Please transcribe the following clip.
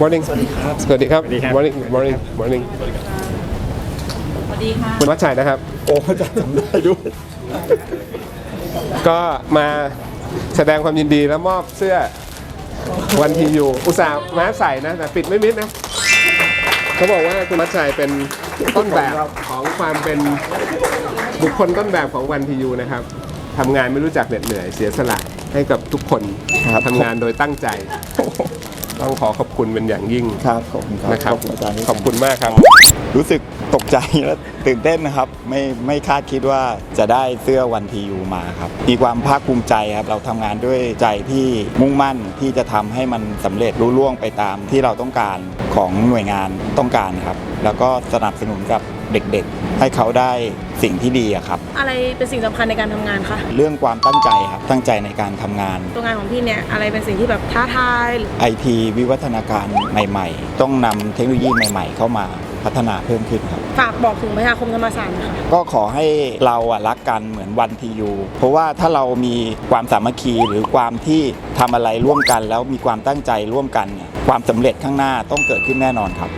morning สวัสดีครับ สวัสดีครับ morning morning morning สวัสดีค่ะคุณวัชชัยนะครับ โอ้จะจำได้ด้วย ก็มาแสดงความยินดีและมอบเสื้อวันทียูอุตส่าห์มาใส่นะแต่ปิดไม่มิดนะ เขาบอกว่าคุณวัชชัยเป็นต้นแบบของความเป็นบุคคลต้นแบบของวันทียูนะครับทำงานไม่รู้จักเหน็ดเหนื่อยเสียสละให้กับทุกคนครับ ทำงานโดยตั้งใจ ต้องขอขอบคุณเป็นอย่างยิ่งครับขอบคุณครับนะครับขอบคุณอาจารย์ขอบคุณมากครับ รู้สึกตกใจและตื่นเต้นนะครับ ไม่ไม่คาดคิดว่าจะได้เสื้อวันทียูมาครับมีความภาคภูมิใจครับ เราทำงานด้วยใจที่มุ่งมั่นที่จะทำให้มันสำเร็จรุ่ล่วงไปตามที่เราต้องการของหน่วยงานต้องการครับ แล้วก็สนับสนุนกับ เด็กๆ ให้เขาได้สิ่งที่ดีอะครับ อะไรเป็นสิ่งสำคัญในการทำงานคะเรื่องความตั้งใจครับตั้งใจในการทำงาน ตัวงานของพี่เนี่ยอะไรเป็นสิ่งที่แบบท้าทายไอทีวิวัฒนาการใหม่ๆ ต้องนำเทคโนโลยีใหม่ๆ เข้ามาพัฒนาเพิ่มขึ้นครับ ฝากบอกถึงประชาคมธรรมศาสตร์นะคะ ก็ขอให้เราอะรักกันเหมือนวันทียูเพราะว่าถ้าเรามีความสามัคคีหรือความที่ทำอะไรร่วมกัน แล้วมีความตั้งใจร่วมกันเนี่ยความสำเร็จข้างหน้าต้องเกิดขึ้นแน่นอนครับ